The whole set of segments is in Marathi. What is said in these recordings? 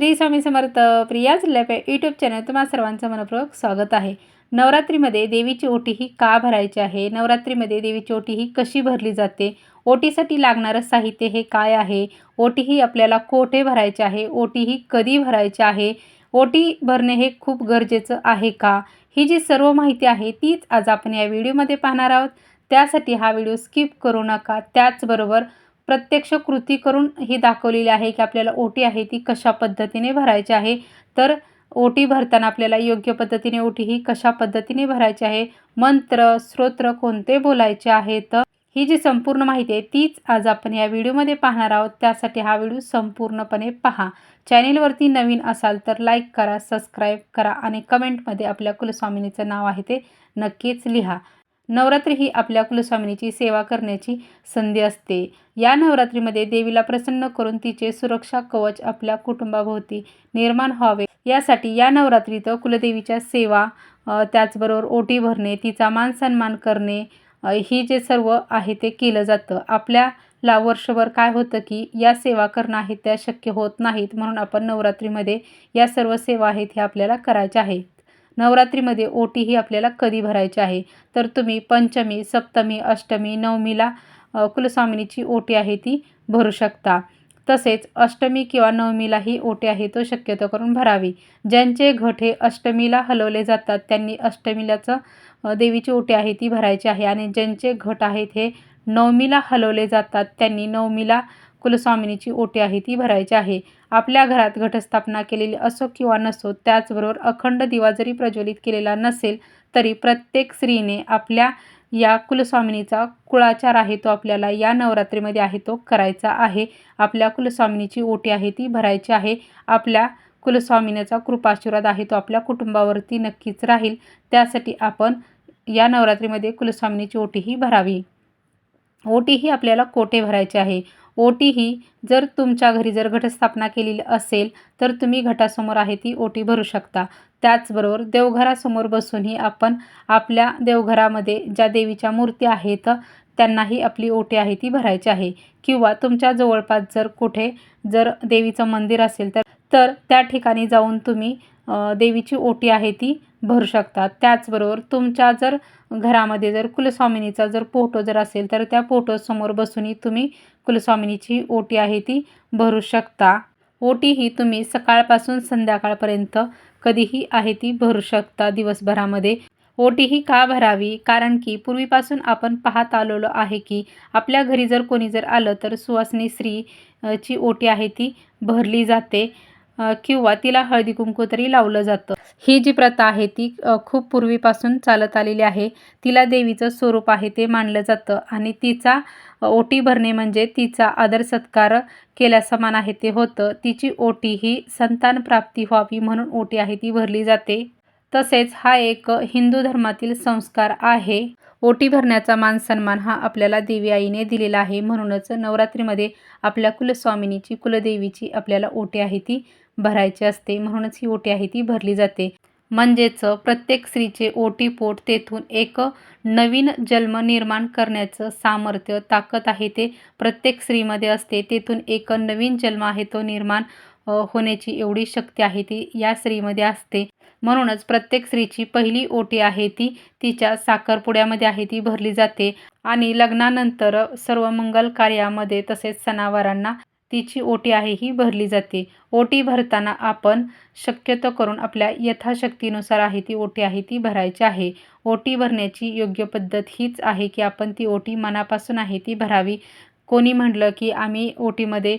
Shri Swami Samarth Priya's lap YouTube channel तुम्हा सर्वांचं मनपूर्वक स्वागत आहे. नवरात्रीमध्ये देवीची ओटी ही का भरायची आहे? नवरात्रीमध्ये देवीची ओटी ही कशी भरली जाते? ओटीसाठी लागणारं साहित्य हे काय आहे? ओटी ही आपल्याला कोठे भरायची आहे? ओटी ही कधी भरायची आहे? ओटी भरणे हे खूप गरजेचं आहे का? ही जी सर्व माहिती आहे तीच आज आपण या व्हिडिओमध्ये पाहणार आहोत. त्यासाठी हा व्हिडिओ स्किप करू नका. त्याचबरोबर प्रत्यक्ष कृती करून ही दाखवलेली आहे की आपल्याला ओटी आहे ती कशा पद्धतीने भरायची आहे. तर ओटी भरताना आपल्याला योग्य पद्धतीने ओटी ही कशा पद्धतीने भरायची आहे? मंत्र स्तोत्र कोणते बोलायचे आहेत ही जी संपूर्ण माहिती आहे तीच आज आपण या व्हिडिओमध्ये पाहणार आहोत. त्यासाठी हा व्हिडिओ संपूर्णपणे पहा. चॅनेलवरती नवीन असाल तर लाईक करा सबस्क्राईब करा आणि कमेंटमध्ये आपल्या कुलस्वामिनीचं नाव आहे ते नक्कीच लिहा. नवरात्री ही आपल्या कुलस्वामिनीची सेवा करण्याची संधी असते. या नवरात्रीमध्ये देवीला प्रसन्न करून तिचे सुरक्षा कवच आपल्या कुटुंबाभोवती निर्माण व्हावे. यासाठी या नवरात्रीत कुलदेवीच्या सेवा त्याचबरोबर ओटी भरणे तिचा मान सन्मान करणे ही जे सर्व आहे ते केलं जातं. आपल्याला वर्षभर काय होतं की या सेवा करणं आहे त्या शक्य होत नाहीत म्हणून आपण नवरात्रीमध्ये या सर्व सेवा आहेत हे आपल्याला करायच्या आहेत. नवरात्रीमध्ये ओटी ही आपल्याला कधी भरायची आहे? तर तुम्ही पंचमी सप्तमी अष्टमी नवमीला कुलस्वामिनीची ओटी आहे ती भरू शकता. तसेच अष्टमी किंवा नवमीला ही ओटी आहे तो शक्यतो करून भरावी. ज्यांचे घट हे अष्टमीला हलवले जातात त्यांनी अष्टमीलाचं देवीची ओटी आहे ती भरायची आहे. आणि ज्यांचे घट आहेत हे नवमीला हलवले जातात त्यांनी नवमीला कुलस्वामिनीची ओटी आहे ती भरायची आहे. आपल्या घरात घटस्थापना केलेली असो किंवा नसो त्याचबरोबर अखंड दिवा जरी प्रज्वलित केलेला नसेल तरी प्रत्येक स्त्रीने आपल्या या कुलस्वामिनीचा कुळाचार आहे तो आपल्याला या नवरात्रीमध्ये आहे तो करायचा आहे. आपल्या कुलस्वामिनीची ओटी आहे ती भरायची आहे. आपल्या कुलस्वामिनीचा कृपाशीर्वाद आहे तो आपल्या कुटुंबावरती नक्कीच राहील. त्यासाठी आपण या नवरात्रीमध्ये कुलस्वामिनीची ओटी ही भरावी. ओटी ही आपल्याला कोठे भरायची आहे? ओटी ही जर तुमच्या घरी जर घटस्थापना केलेली असेल तर तुम्ही घटासमोर आहे ती ओटी भरू शकता. त्याचबरोबर देवघरासमोर बसूनही आपण आपल्या देवघरामध्ये ज्या देवीच्या मूर्ती आहेत त्यांनाही आपली ओटी आहे ती भरायची आहे. किंवा तुमच्या जवळपास जर कुठे जर देवीचं मंदिर असेल तर तर त्या ठिकाणी जाऊन तुम्ही देवीची ओटी आहे ती भरू शकता त्याचबरोबर तुमच्या जर घरामध्ये जर कुलस्वामिनीचा जर फोटो जर असेल तर त्या फोटोसमोर बसूनही तुम्ही कुलस्वामिनीची ओटी आहे ती भरू शकता. ओटी ही तुम्ही सकाळपासून संध्याकाळपर्यंत कधीही आहे ती भरू शकता दिवसभरामध्ये. ओटी ही का भरावी? कारण की पूर्वीपासून आपण पाहत आलेलो आहे की आपल्या घरी जर कोणी जर आलं तर सुवासिनी स्त्री ची ओटी आहे ती भरली जाते. किंवा तिला हळदी कुंकू तरी लावलं जातं. ही जी प्रथा आहे ती खूप पूर्वीपासून चालत आलेली आहे. तिला देवीचं स्वरूप आहे ते मानलं जातं. आणि तिचा ओटी भरणे म्हणजे तिचा आदर सत्कार केल्या समान आहे ते होतं. तिची ओटी ही संतान प्राप्ती व्हावी म्हणून ओटी आहे ती भरली जाते. तसेच हा एक हिंदू धर्मातील संस्कार आहे. ओटी भरण्याचा मान सन्मान हा आपल्याला देवी आईने दिलेला आहे. म्हणूनच नवरात्रीमध्ये आपल्या कुलस्वामिनीची कुलदेवीची आपल्याला ओटी आहे ती भरायची असते. म्हणूनच ही ओटी आहे ती भरली जाते. म्हणजेच प्रत्येक स्त्रीचे ओटीपोट तेथून एक नवीन जन्म निर्माण करण्याचं सामर्थ्य ताकद आहे ते प्रत्येक स्त्रीमध्ये असते. तेथून एक नवीन जन्म आहे तो निर्माण होण्याची एवढी शक्ती आहे ती या स्त्रीमध्ये असते. म्हणूनच प्रत्येक स्त्रीची पहिली ओटी आहे ती तिच्या साखरपुड्यामध्ये आहे ती भरली जाते. आणि लग्नानंतर सर्व मंगल कार्यामध्ये तसेच सणावारांना तिची ओटी आहे ही भरली जाते. ओटी भरताना आपण शक्यतो करून आपल्या यथाशक्तीनुसार आहे ती ओटी आहे ती भरायची आहे. ओटी भरण्याची योग्य पद्धत हीच आहे की आपण ती ओटी मनापासून आहे ती भरावी. कोणी म्हटलं की आम्ही ओटीमध्ये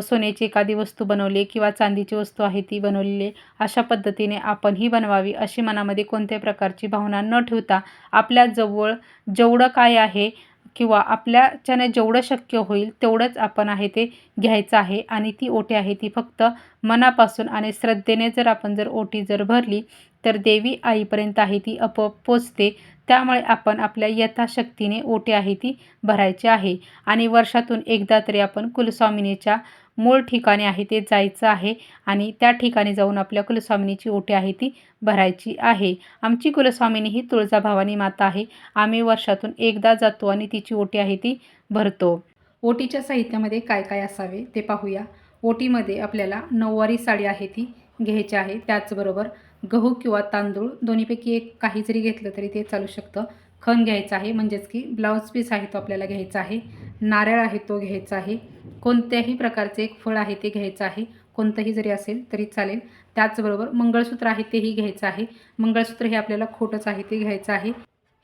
सोन्याची एखादी वस्तू बनवली किंवा चांदीची वस्तू आहे ती बनवलेली अशा पद्धतीने आपण ही बनवावी अशी मनामध्ये कोणत्याही प्रकारची भावना न ठेवता आपल्याजवळ जेवढं काय आहे किंवा आपल्याच्याने जेवढं शक्य होईल तेवढंच आपण आहे ते घ्यायचं आहे आणि ती ओटी आहे ती फक्त मनापासून आणि श्रद्धेने जर आपण जर ओटी जर भरली तर देवी आईपर्यंत आहे ती आपोआप पोचते त्यामुळे आपण आपल्या यथाशक्तीने ओटी आहे ती भरायची आहे. आणि वर्षातून एकदा तरी आपण कुलस्वामिनीच्या मूळ ठिकाणी आहे ते जायचं आहे आणि त्या ठिकाणी जाऊन आपल्या कुलस्वामिनीची ओटी आहे ती भरायची आहे. आमची कुलस्वामिनी ही तुळजाभवानी माता आहे. आम्ही वर्षातून एकदा जातो आणि तिची ओटी आहे ती भरतो. ओटीच्या साहित्यामध्ये काय काय असावे ते पाहूया. ओटीमध्ये आपल्याला नऊवारी साडी आहे ती घ्यायची आहे. त्याचबरोबर गहू किंवा तांदूळ दोन्हीपैकी एक काही जरी घेतलं तरी ते चालू शकतं. खण घ्यायचं आहे म्हणजेच की ब्लाऊज पीस आहे तो आपल्याला घ्यायचा आहे. नारळ आहे तो घ्यायचा आहे. कोणत्याही प्रकारचे एक फळ आहे ते घ्यायचं आहे. कोणतंही जरी असेल तरी चालेल. त्याचबरोबर मंगळसूत्र आहे तेही घ्यायचं आहे. मंगळसूत्र हे आपल्याला खोटंच आहे ते घ्यायचं आहे.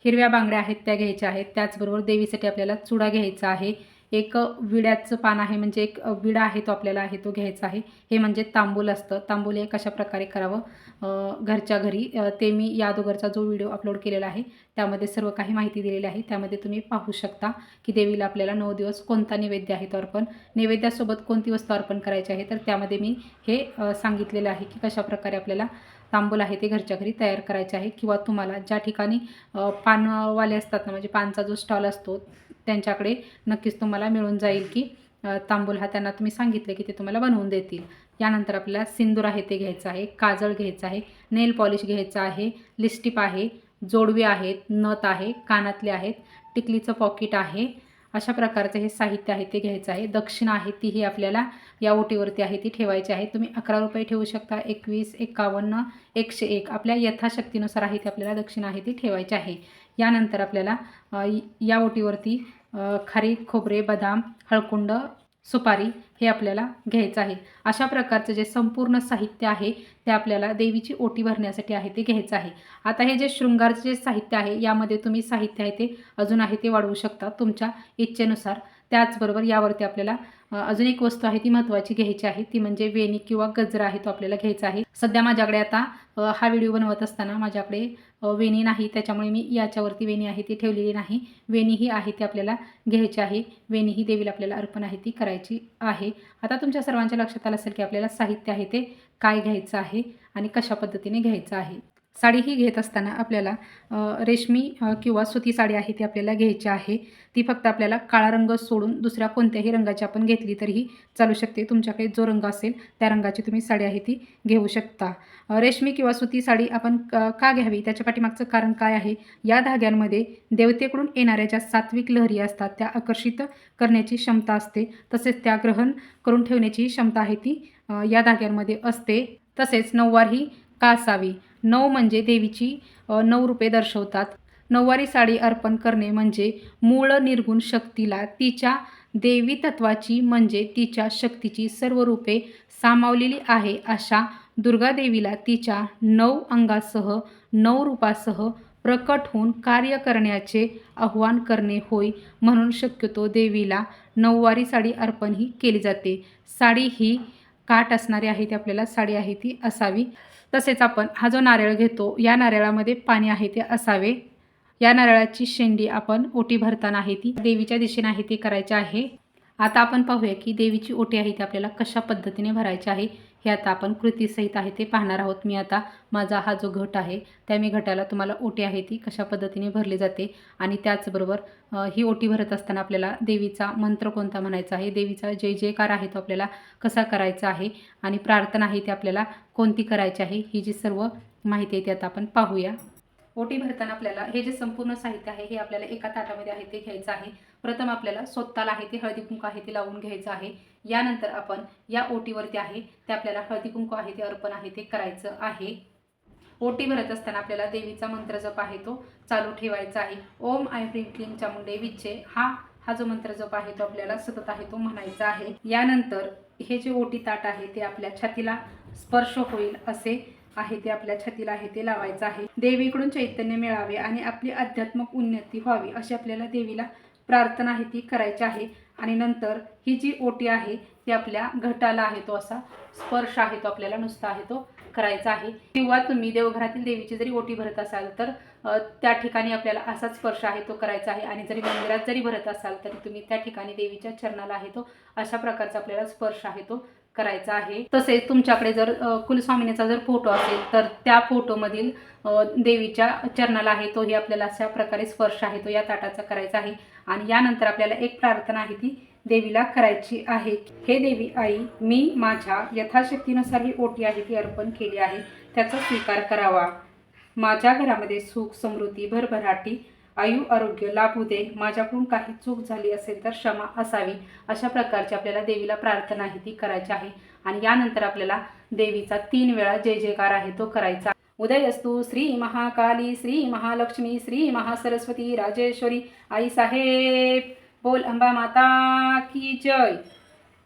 हिरव्या बांगड्या आहेत त्या घ्यायच्या आहेत. त्याचबरोबर देवीसाठी आपल्याला चुडा घ्यायचा आहे. एक विड्याचं पान आहे म्हणजे एक विडा आहे तो आपल्याला आहे तो घ्यायचा आहे. हे म्हणजे तांबूल असतं. तांबूल हे कशा प्रकारे करावं? घरच्या घरी ते मी या अगोदरचा जो व्हिडिओ अपलोड केलेला आहे त्यामध्ये सर्व काही माहिती दिलेली आहे. त्यामध्ये तुम्ही पाहू शकता की देवीला आपल्याला नऊ दिवस कोणता नैवेद्य आहे तो अर्पण. नैवेद्यासोबत कोणती वस्तू अर्पण करायची आहे? तर त्यामध्ये मी हे सांगितलेलं आहे की कशा प्रकारे आपल्याला तांबूल आहे ते घरच्या घरी तयार करायचे आहे किंवा तुम्हाला ज्या ठिकाणी पानवाले असतात ना म्हणजे पानचा जो स्टॉल असतो त्यांच्याकडे नक्कीच तुम्हाला मिळून जाईल की तांबूल हा त्यांना तुम्ही सांगितले की ते तुम्हाला बनवून देतील. यानंतर आपल्याला सिंदूर आहे ते घ्यायचं आहे काजळ घ्यायचं आहे नेल पॉलिश घ्यायचं आहे लिस्टिप आहे जोडवे आहेत नथ आहे कानातले आहेत टिकलीचं पॉकेट आहे अशा प्रकारचं हे साहित्य आहे ते घ्यायचं आहे. दक्षिणा आहे तीही आपल्याला या ओटीवरती आहे ती ठेवायची आहे. तुम्ही अकरा रुपये ठेवू शकता एकवीस एकावन्न एकशे एक. आपल्या यथाशक्तीनुसार आहे ती आपल्याला दक्षिणा आहे ती ठेवायची आहे. यानंतर आपल्याला या ओटीवरती खारी खोबरे बदाम हळकुंड सुपारी हे आपल्याला घ्यायचं आहे. अशा प्रकारचं जे संपूर्ण साहित्य आहे ते आपल्याला देवीची ओटी भरण्यासाठी आहे ते घ्यायचं आहे. आता हे जे शृंगारचे जे साहित्य आहे यामध्ये तुम्ही साहित्य आहे ते अजून आहे ते वाढवू शकता तुमच्या इच्छेनुसार. त्याचबरोबर यावरती आपल्याला अजून एक वस्तू आहे ती महत्त्वाची घ्यायची आहे. ती म्हणजे वेणी किंवा गजरा आहे तो आपल्याला घ्यायचा आहे. सध्या माझ्याकडे आता हा व्हिडिओ बनवत असताना माझ्याकडे वेणी नाही. त्याच्यामुळे मी याच्यावरती वेणी आहे ती ठेवलेली नाही. वेणी ही आहे ती आपल्याला घ्यायची आहे. वेणी ही देवीला आपल्याला अर्पण आहे ती करायची आहे. आता तुमच्या सर्वांच्या लक्षात आलं असेल की आपल्याला साहित्य आहे ते काय घ्यायचं आहे आणि कशा पद्धतीने घ्यायचं आहे. साडी ही घेत असताना आपल्याला रेशमी किंवा सुती साडी आहे ती आपल्याला घ्यायची आहे. ती फक्त आपल्याला काळा रंग सोडून दुसऱ्या कोणत्याही रंगाची आपण घेतली तरीही चालू शकते. तुमच्याकडे जो रंग असेल त्या रंगाची तुम्ही साडी आहे ती घेऊ शकता. रेशमी किंवा सुती साडी आपण का घ्यावी? त्याच्या पाठीमागचं कारण काय आहे? या धाग्यांमध्ये देवतेकडून येणाऱ्या ज्या सात्विक लहरी असतात त्या आकर्षित करण्याची क्षमता असते. तसेच त्या ग्रहण करून ठेवण्याची क्षमता आहे ती या धाग्यांमध्ये असते. तसेच नऊवार ही का असावी? नऊ म्हणजे देवीची नऊ रूपे दर्शवतात. नऊवारी साडी अर्पण करणे म्हणजे मूळ निर्गुण शक्तीला तिच्या देवी तत्वाची म्हणजे तिच्या शक्तीची सर्व रूपे सामावलेली आहे अशा दुर्गादेवीला तिच्या नऊ अंगासह नऊ रूपासह प्रकट होऊन कार्य करण्याचे आव्हान करणे होय म्हणून शक्यतो देवीला नऊवारी साडी अर्पण ही केली जाते. साडी ही काठ असणारी आहे ती आपल्याला साडी आहे ती असावी. तसेच आपण हा जो नारळ घेतो या नारळामध्ये पाणी आहे ते असावे. या नारळाची शेंडी आपण ओटी भरताना आहे ती देवीच्या दिशेने आहे ती करायची आहे. आता आपण पाहूया की देवीची ओटी आहे ती आपल्याला कशा पद्धतीने भरायची आहे. हे आता आपण कृतीसहित आहे ते पाहणार आहोत. मी आता माझा हा जो घट आहे त्या मी घटाला तुम्हाला ओटी आहे ती कशा पद्धतीने भरली जाते आणि त्याचबरोबर ही ओटी भरत असताना आपल्याला देवीचा मंत्र कोणता म्हणायचा आहे? देवीचा जय जयकार आहे तो आपल्याला कसा करायचा आहे? आणि प्रार्थना आहे ती आपल्याला कोणती करायची आहे? ही जी सर्व माहिती आहे ती आता आपण पाहूया. ओटी भरताना आपल्याला हे जे संपूर्ण साहित्य आहे हे आपल्याला एका ताटामध्ये आहे ते घ्यायचं आहे. प्रथम आपल्याला स्वतःला आहे ते हळदी कुंक आहे ते लावून घ्यायचं आहे. यानंतर आपण या ओटीवरती आहे ते आपल्याला हळदी कुंकू आहे ते अर्पण आहे ते करायचं आहे. ओटी भरत असताना आपल्याला देवीचा मंत्र जप आहे तो चालू ठेवायचा आहे. ओम आय ह्रीं क्लिंग चामुंडे विच्चे हा हा जो मंत्र जप आहे तो आपल्याला सतत आहे तो म्हणायचा आहे. यानंतर हे जे ओटी ताट आहे ते आपल्या छातीला स्पर्श होईल असे आहे ते आपल्या छातीला आहे ते लावायचं आहे. देवीकडून चैतन्य मिळावे आणि आपली आध्यात्मिक उन्नती व्हावी अशी आपल्याला देवीला प्रार्थना आहे ती करायची आहे. आणि नंतर ही जी ओटी आहे ती आपल्या घटाला आहे तो असा स्पर्श आहे तो आपल्याला नुसता आहे तो करायचा आहे. किंवा तुम्ही देवघरातील देवीची जरी ओटी भरत असाल तर त्या ठिकाणी आपल्याला असाच स्पर्श आहे तो करायचा आहे. आणि जरी मंदिरात जरी भरत असाल तरी तुम्ही त्या ठिकाणी देवीच्या चरणाला आहे तो अशा प्रकारचा आपल्याला स्पर्श आहे तो करायचा आहे. तसेच तुमच्याकडे जर कुलस्वामिनीचा जर फोटो असेल तर त्या फोटोमधील देवीच्या चरणाला आहे तोही आपल्याला अशा प्रकारे स्पर्श आहे तो या ताटाचा करायचा आहे. आणि यानंतर आपल्याला एक प्रार्थना आहे ती देवीला करायची आहे. हे देवी आई मी माझ्या यथाशक्तीनुसार ही ओटी आहे ती अर्पण केली आहे. त्याचा स्वीकार करावा. माझ्या घरामध्ये सुख समृद्धी भरभराटी आयु आरोग्य लाभू दे. माझ्याकडून काही चूक झाली असेल तर क्षमा असावी. अशा प्रकारची आपल्याला देवीला प्रार्थना आहे ती करायची आहे. आणि यानंतर आपल्याला देवीचा तीन वेळा जय जयकार आहे तो करायचा. उदयस्तु श्री महाकाली श्री महालक्ष्मी श्री महासरस्वती राजेश्वरी आई साहेब. बोल अंबा माता की जय.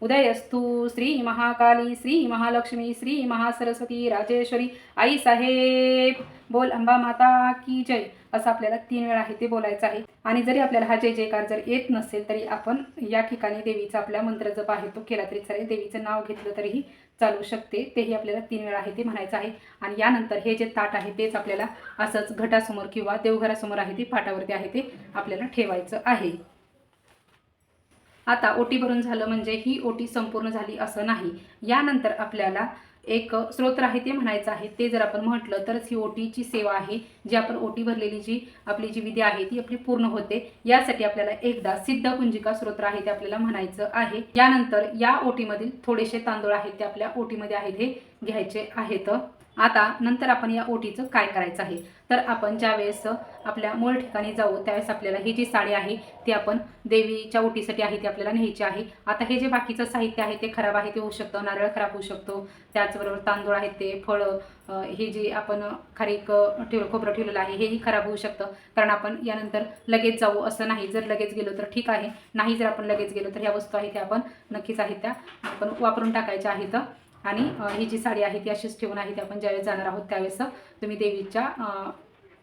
उदयस्तु श्री महाकाली श्री महालक्ष्मी श्री महासरस्वती राजेश्वरी आई साहेब. बोल अंबा माता की जय. असं आपल्याला तीन वेळा आहे ते बोलायचं आहे. आणि जरी आपल्याला हा जय जयकार जर येत नसेल तरी आपण या ठिकाणी देवीचा आपला मंत्र जप आहे तो केला तरी चालेल. देवीचं नाव घेतलं तरीही चालू शकते. तेही आपल्याला तीन वेळा आहे ते म्हणायचं आहे. आणि यानंतर हे जे ताट आहे तेच आपल्याला असंच घटासमोर किंवा देवघरासमोर आहे ते पाटावरती आहे ते आपल्याला ठेवायचं आहे. आता ओटी भरून झालं म्हणजे ही ओटी संपूर्ण झाली असं नाही. यानंतर आपल्याला एक स्रोत आहे ते म्हणायचं आहे. ते जर आपण म्हटलं तरच ही ओटीची सेवा आहे जी आपण ओटी भरलेली जी आपली जी विधी आहे ती आपली पूर्ण होते. यासाठी आपल्याला एकदा सिद्ध कुंजिका स्रोत आहे ते आपल्याला म्हणायचं आहे. यानंतर या ओटीमधील थोडेसे तांदूळ आहेत ते आपल्या ओटीमध्ये आहेत हे घ्यायचे आहेत. आता नंतर आपण या ओटीचं काय करायचं आहे? तर आपण ज्यावेळेस आपल्या मूळ ठिकाणी जाऊ त्यावेळेस आपल्याला ही जी साडी आहे ती आपण देवीच्या ओटीसाठी आहे ती आपल्याला न्यायची आहे. आता हे जे बाकीचं साहित्य आहे ते खराब आहे ते होऊ शकतं नारळ खराब होऊ शकतो. त्याचबरोबर तांदूळ आहेत ते फळं हे जे आपण खारीक ठेव खोबरं ठेवलेलं आहे हेही खराब होऊ शकतं. कारण आपण यानंतर लगेच जाऊ असं नाही. जर लगेच गेलो तर ठीक आहे. नाही जर आपण लगेच गेलो तर ह्या वस्तू आहेत त्या आपण नक्कीच आहेत त्या आपण वापरून टाकायच्या आहेत. आणि ही जी साडी आहे ती अशीच ठेवून आहे ती आपण ज्यावेळेस जाणार आहोत त्यावेळेस तुम्ही देवीच्या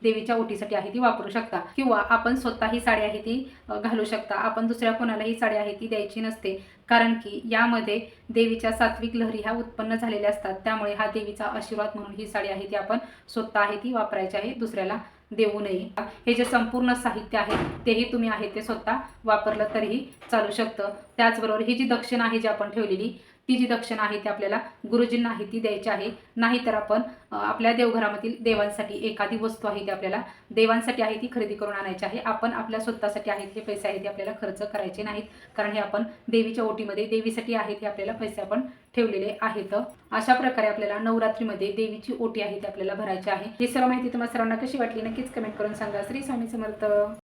देवीच्या ओटीसाठी आहे ती वापरू शकता. किंवा आपण स्वतः ही साडी आहे ती घालू शकता. आपण दुसऱ्या कोणाला ही साडी आहे ती द्यायची नसते. कारण की यामध्ये देवीच्या सात्विक लहरी ह्या उत्पन्न झालेल्या असतात. त्यामुळे हा देवीचा आशीर्वाद म्हणून ही साडी आहे ती आपण स्वतः आहे ती वापरायची आहे. दुसऱ्याला देऊ नये. हे जे संपूर्ण साहित्य आहे तेही तुम्ही आहे ते स्वतः वापरलं तरीही चालू शकतं. त्याचबरोबर ही जी दक्षिणा आहे जी आपण ठेवलेली ती जी दक्षिणा आहे ती आपल्याला गुरुजींना आहे ती द्यायची आहे. नाहीतर आपण आपल्या देवघरामधील देवांसाठी एखादी वस्तू आहे ती आपल्याला देवांसाठी आहे ती खरेदी करून आणायची आहे. आपण आपल्या स्वतःसाठी आहेत हे पैसे आहेत ते आपल्याला खर्च करायचे नाहीत. कारण हे आपण देवीच्या ओटीमध्ये देवीसाठी आहेत हे आपल्याला पैसे आपण ठेवलेले आहेत. अशा प्रकारे आपल्याला नवरात्रीमध्ये देवीची ओटी आहे ती आपल्याला भरायची आहे. ही सर्व माहिती तुम्हाला सर्वांना कशी वाटली नक्कीच कमेंट करून सांगा. श्री स्वामी समर्थ.